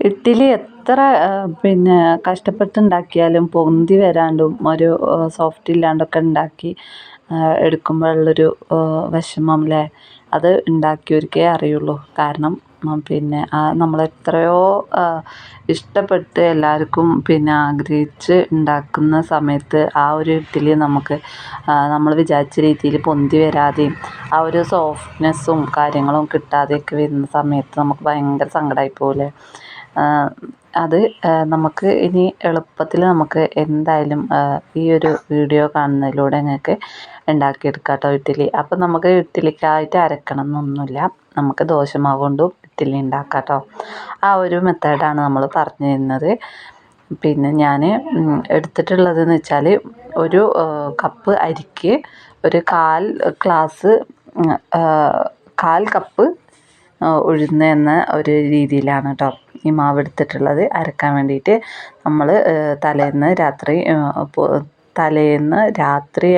ഇഡ്ഡലി എത്ര പിന്നെ കഷ്ടപ്പെട്ടുണ്ടാക്കിയാലും പൊന്തി വരാണ്ടും ഒരു സോഫ്റ്റ് ഇല്ലാണ്ടൊക്കെ ഉണ്ടാക്കി എടുക്കുമ്പോഴുള്ളൊരു വിഷമം അല്ലേ അത് ഉണ്ടാക്കിയവർക്കേ അറിയുള്ളൂ. കാരണം പിന്നെ നമ്മളെത്രയോ ഇഷ്ടപ്പെട്ട് എല്ലാവർക്കും പിന്നെ ആഗ്രഹിച്ച് ഉണ്ടാക്കുന്ന സമയത്ത് ആ ഒരു ഇഡ്ഡലി നമുക്ക് നമ്മൾ വിചാരിച്ച രീതിയിൽ പൊന്തി വരാതെയും ആ ഒരു സോഫ്റ്റ്നെസ്സും കാര്യങ്ങളും കിട്ടാതെയൊക്കെ വരുന്ന സമയത്ത് നമുക്ക് ഭയങ്കര സങ്കടമായി പോവില്ലേ അത് നമുക്ക് ഇനി എളുപ്പത്തിൽ നമുക്ക് എന്തായാലും ഈ ഒരു വീഡിയോ കാണുന്നതിലൂടെ നിങ്ങൾക്ക് ഉണ്ടാക്കിയെടുക്കാം കേട്ടോ ഇഡ്ഡലി. അപ്പം നമുക്ക് ഇഡ്ഡലിക്കായിട്ട് അരക്കണം എന്നൊന്നുമില്ല നമുക്ക് ദോശമാവ് കൊണ്ടും ഇഡ്ഡലി ഉണ്ടാക്കാം കേട്ടോ ആ ഒരു മെത്തേഡാണ് നമ്മൾ പറഞ്ഞു തരുന്നത്. പിന്നെ ഞാൻ എടുത്തിട്ടുള്ളതെന്ന് വെച്ചാൽ ഒരു കപ്പ് അരിക്ക് ഒരു കാൽ ഗ്ലാസ് കാൽ കപ്പ് ഉഴുന്ന് എന്ന ഒരു രീതിയിലാണ് കേട്ടോ ഈ മാവ് എടുത്തിട്ടുള്ളത്. അരക്കാൻ വേണ്ടിയിട്ട് നമ്മൾ തലേന്ന് രാത്രി തലേന്ന് രാത്രി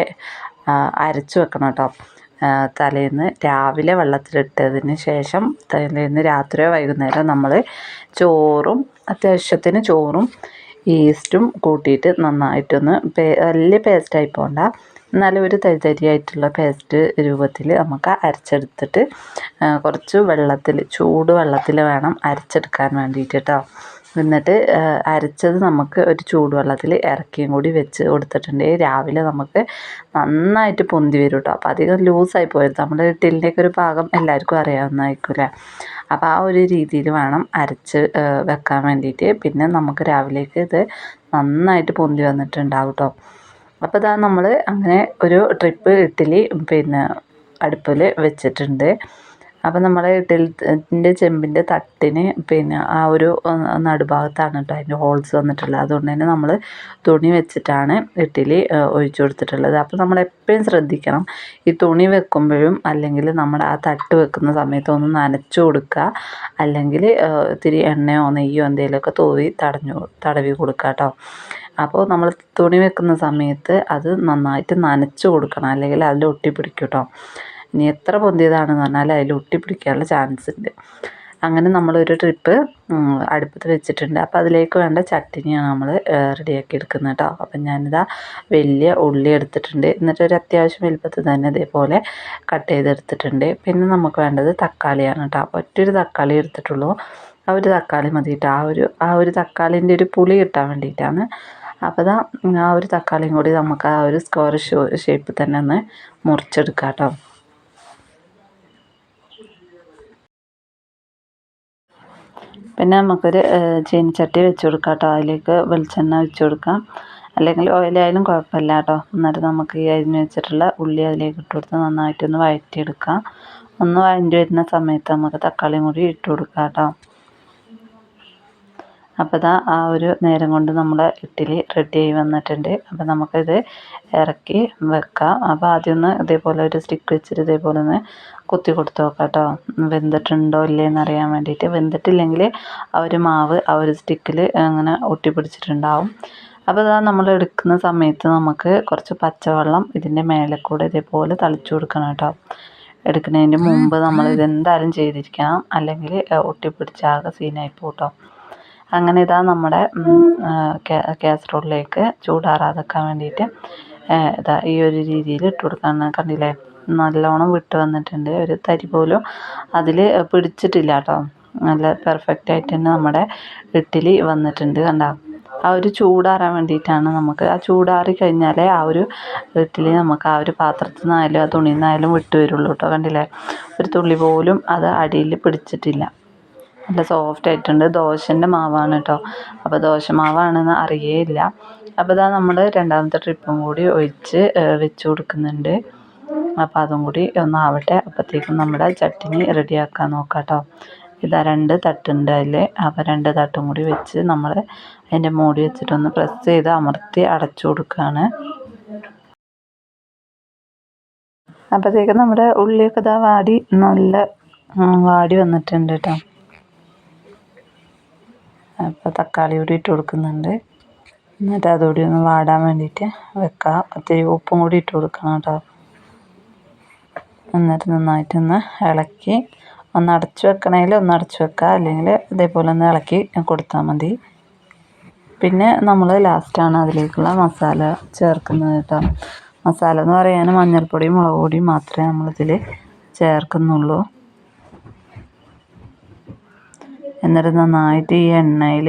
അരച്ച് വെക്കണം കേട്ടോ തലേന്ന് രാവിലെ വെള്ളത്തിലിട്ടതിന് ശേഷം തലേന്ന് രാത്രിയോ വൈകുന്നേരം നമ്മൾ ചോറും അത്യാവശ്യത്തിന് ചോറും ഈസ്റ്റും കൂട്ടിയിട്ട് നന്നായിട്ടൊന്ന് വലിയ പേസ്റ്റായി പോകണ്ട എന്നാലും ഒരു തരി തരിയായിട്ടുള്ള പേസ്റ്റ് രൂപത്തിൽ നമുക്ക് അരച്ചെടുത്തിട്ട് കുറച്ച് വെള്ളത്തിൽ ചൂട് വെള്ളത്തിൽ വേണം അരച്ചെടുക്കാൻ വേണ്ടിയിട്ട് കേട്ടോ എന്നിട്ട് അരച്ചത് നമുക്ക് ഒരു ചൂടുവെള്ളത്തിൽ ഇറക്കിയും കൂടി വെച്ച് കൊടുത്തിട്ടുണ്ടെങ്കിൽ രാവിലെ നമുക്ക് നന്നായിട്ട് പൊന്തി വരും കേട്ടോ അപ്പോൾ അധികം ലൂസായി പോയത് നമ്മുടെ ഇഡ്ഡലിന്റെയൊക്കെ ഒരു ഭാഗം എല്ലാവർക്കും അറിയാവുന്നതായിരിക്കില്ലേ? അപ്പോൾ ആ ഒരു രീതിയിൽ വേണം അരച്ച് വെക്കാൻ വേണ്ടിയിട്ട്. പിന്നെ നമുക്ക് രാവിലേക്ക് ഇത് നന്നായിട്ട് പൊന്തി വന്നിട്ടുണ്ടാവും കേട്ടോ അപ്പോൾ ഇതാ നമ്മൾ അങ്ങനെ ഒരു ട്രിപ്പ് ഇഡ്ഡലി പിന്നെ അടുപ്പിൽ വെച്ചിട്ടുണ്ട്. അപ്പോൾ നമ്മൾ ഇഡ്ഡലിന്റെ ചെമ്പിന്റെ തട്ടിന് പിന്നെ ആ ഒരു നടുഭാഗത്താണ് കേട്ടോ അതിന്റെ ഹോൾസ് വന്നിട്ടുള്ളത്. അതുകൊണ്ട് തന്നെ നമ്മൾ തുണി വെച്ചിട്ടാണ് ഇഡ്ഡലി ഒഴിച്ചു കൊടുത്തിട്ടുള്ളത്. അപ്പോൾ നമ്മൾ എപ്പോഴും ശ്രദ്ധിക്കണം. ഈ തുണി വെക്കുമ്പോഴും അല്ലെങ്കിൽ നമ്മൾ ആ തട്ട് വെക്കുന്ന സമയത്ത് ഒന്ന് നനച്ചു കൊടുക്കുക അല്ലെങ്കിൽ ഇത്തിരി എണ്ണയോ നെയ്യോ എന്തെങ്കിലുമൊക്കെ തൂവി തടഞ്ഞു തടവി കൊടുക്കുക കേട്ടോ അപ്പോൾ നമ്മൾ തുണി വെക്കുന്ന സമയത്ത് അത് നന്നായിട്ട് നനച്ച് കൊടുക്കണം. അല്ലെങ്കിൽ അതിൽ ഒട്ടിപ്പിടിക്കും കേട്ടോ ഇനി എത്ര പൊന്തിയതാണെന്ന് പറഞ്ഞാൽ അതിൽ ഒട്ടിപ്പിടിക്കാനുള്ള ചാൻസ് ഉണ്ട് അങ്ങനെ നമ്മളൊരു ട്രിപ്പ് അടുപ്പത്ത് വെച്ചിട്ടുണ്ട്. അപ്പോൾ അതിലേക്ക് വേണ്ട ചട്ടിനിയാണ് നമ്മൾ റെഡിയാക്കി എടുക്കുന്നത് കേട്ടോ അപ്പം ഞാനിതാ വലിയ ഉള്ളി എടുത്തിട്ടുണ്ട്. എന്നിട്ട് ഒരു അത്യാവശ്യം വലുപ്പത്തിൽ തന്നെ ഇതേപോലെ കട്ട് ചെയ്തെടുത്തിട്ടുണ്ട്. പിന്നെ നമുക്ക് വേണ്ടത് തക്കാളിയാണ് കേട്ടോ ഒറ്റൊരു തക്കാളി എടുത്തിട്ടുള്ളൂ. ആ ഒരു തക്കാളി മതി കേട്ടോ ആ ഒരു ആ ഒരു തക്കാളിന്റെ ഒരു പുളി കിട്ടാൻ വേണ്ടിയിട്ടാണ് അപ്പോൾ ഇതാ ആ ഒരു തക്കാളിയും കൂടി നമുക്ക് ആ ഒരു സ്ക്വയർ ഷേപ്പിൽ തന്നെ ഒന്ന് മുറിച്ചെടുക്കാം കേട്ടോ പിന്നെ നമുക്കൊരു ചീനിച്ചട്ടി വെച്ച് കൊടുക്കാം കേട്ടോ അതിലേക്ക് വെളിച്ചെണ്ണ വെച്ച് കൊടുക്കാം. അല്ലെങ്കിൽ ഓയിലായാലും കുഴപ്പമില്ല കേട്ടോ. എന്നിട്ട് നമുക്ക് ഈ അരിഞ്ഞ് വെച്ചിട്ടുള്ള ഉള്ളി അതിലേക്ക് ഇട്ട് കൊടുത്ത് നന്നായിട്ടൊന്ന് വഴറ്റിയെടുക്കാം. ഒന്ന് വഴറ്റി വരുന്ന സമയത്ത് നമുക്ക് തക്കാളിയും കൂടി ഇട്ട് കൊടുക്കാം കേട്ടോ. അപ്പോൾ ഇതാ ആ ഒരു നേരം കൊണ്ട് നമ്മുടെ ഇഡ്ഡലി റെഡി ആയി വന്നിട്ടുണ്ട്. അപ്പോൾ നമുക്കിത് ഇറക്കി വെക്കാം. അപ്പോൾ ആദ്യം ഒന്ന് ഇതേപോലെ ഒരു സ്റ്റിക്ക് വെച്ചിട്ട് ഇതേപോലെ ഒന്ന് കുത്തി കൊടുത്ത് നോക്കാം കേട്ടോ വെന്തിട്ടുണ്ടോ ഇല്ലേ എന്നറിയാൻ വേണ്ടിയിട്ട്. വെന്തിട്ടില്ലെങ്കിൽ ആ ഒരു മാവ് ആ ഒരു സ്റ്റിക്കിൽ അങ്ങനെ ഒട്ടി പിടിച്ചിട്ടുണ്ടാവും. അപ്പോൾ ഇതാ നമ്മൾ എടുക്കുന്ന സമയത്ത് നമുക്ക് കുറച്ച് പച്ചവെള്ളം ഇതിന്റെ മേലെ കൂടെ ഇതേപോലെ തളിച്ചു കൊടുക്കണം കേട്ടോ എടുക്കുന്നതിന് മുമ്പ് നമ്മൾ ഇതെന്തായാലും ചെയ്തിരിക്കണം. അല്ലെങ്കിൽ ഒട്ടിപ്പിടിച്ചാകെ സീനായി പോട്ടോ അങ്ങനെ ഇതാ നമ്മുടെ കാസറോളിലേക്ക് ചൂടാറാതെക്കാൻ വേണ്ടിയിട്ട് ഇതാ ഈ ഒരു രീതിയിൽ ഇട്ട് കൊടുക്കാൻ കണ്ടില്ലേ? നല്ലോണം വിട്ട് വന്നിട്ടുണ്ട്. ഒരു തരി പോലും അതിൽ പിടിച്ചിട്ടില്ല കേട്ടോ. നല്ല പെർഫെക്റ്റ് ആയിട്ട് തന്നെ നമ്മുടെ ഇഡ്ഡലി വന്നിട്ടുണ്ട് കണ്ടോ. ആ ഒരു ചൂടാറാൻ വേണ്ടിയിട്ടാണ് നമുക്ക്. ആ ചൂടാറി കഴിഞ്ഞാലേ ആ ഒരു ഇഡ്ഡലി നമുക്ക് ആ ഒരു പാത്രത്തിൽ നിന്നായാലും ആ തുണിയിൽ നിന്നായാലും വിട്ട് വരുള്ളൂ കേട്ടോ. കണ്ടില്ലേ? ഒരു തുള്ളി പോലും അത് അടിയിൽ പിടിച്ചിട്ടില്ല. നല്ല സോഫ്റ്റ് ആയിട്ടുണ്ട്. ദോശന്റെ മാവാണ് കേട്ടോ അപ്പോൾ ദോശ മാവാണെന്ന് അറിയേയില്ല. അപ്പോൾ ഇതാ നമ്മൾ രണ്ടാമത്തെ ട്രിപ്പും കൂടി ഒഴിച്ച് വെച്ച് കൊടുക്കുന്നുണ്ട്. അപ്പോൾ അതും കൂടി ഒന്നാവട്ടെ. അപ്പോഴത്തേക്കും നമ്മുടെ ചട്ടിനി റെഡിയാക്കാൻ നോക്കാം കേട്ടോ ഇതാ രണ്ട് തട്ടുണ്ട് അതിൽ അപ്പോൾ രണ്ട് തട്ടും കൂടി വെച്ച് നമ്മൾ അതിന്റെ മൂടി വെച്ചിട്ടൊന്ന് പ്രസ് ചെയ്ത് അമർത്തി അടച്ചു കൊടുക്കുകയാണ് അപ്പോഴത്തേക്കും നമ്മുടെ ഉള്ളിയൊക്കെ ഇതാ വാടി നല്ല വാടി വന്നിട്ടുണ്ട് കേട്ടോ തക്കാളി കൂടി ഇട്ട് കൊടുക്കുന്നുണ്ട്. എന്നിട്ട് അതുകൂടി ഒന്ന് വാടാൻ വേണ്ടിയിട്ട് വെക്കാം. ഒത്തിരി ഉപ്പും കൂടി ഇട്ട് കൊടുക്കണം കേട്ടോ. എന്നിട്ട് നന്നായിട്ടൊന്ന് ഇളക്കി ഒന്ന് അടച്ചു വെക്കണമെങ്കിൽ ഒന്ന് അടച്ചു വെക്കുക അല്ലെങ്കിൽ ഇതേപോലെ ഒന്ന് ഇളക്കി കൊടുത്താൽ മതി. പിന്നെ നമ്മൾ ലാസ്റ്റാണ് അതിലേക്കുള്ള മസാല ചേർക്കുന്നത് കേട്ടോ. മസാല എന്ന് പറയാൻ മഞ്ഞൾപ്പൊടിയും മുളക് പൊടിയും മാത്രമേ നമ്മളിതിൽ ചേർക്കുന്നുള്ളൂ. എന്നിട്ട് നന്നായിട്ട് ഈ എണ്ണയിൽ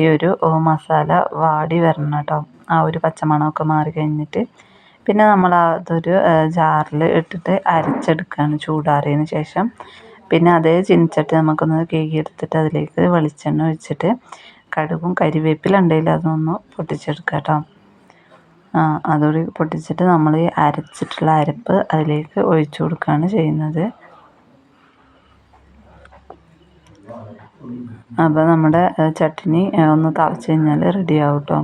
ഈ ഒരു മസാല വാടി വരണം കേട്ടോ. ആ ഒരു പച്ചമണമൊക്കെ മാറി കഴിഞ്ഞിട്ട് പിന്നെ നമ്മൾ അതൊരു ജാറിൽ ഇട്ടിട്ട് അരച്ചെടുക്കുകയാണ് ചൂടാറിയതിന് ശേഷം. പിന്നെ അതേ ചീനച്ചട്ടി നമുക്കൊന്ന് കഴുകിയെടുത്തിട്ട് അതിലേക്ക് വെളിച്ചെണ്ണ ഒഴിച്ചിട്ട് കടുകും കരിവേപ്പില ഉണ്ടെങ്കിൽ അതൊന്ന് പൊട്ടിച്ചെടുക്കുക കേട്ടോ. ആ അതുകൂടി പൊട്ടിച്ചിട്ട് നമ്മൾ ഈ അരച്ചിട്ടുള്ള അരപ്പ് അതിലേക്ക് ഒഴിച്ചു കൊടുക്കുകയാണ് ചെയ്യുന്നത്. അപ്പോൾ നമ്മുടെ ചട്നി ഒന്ന് തിളച്ച് കഴിഞ്ഞാൽ റെഡി ആവും കേട്ടോ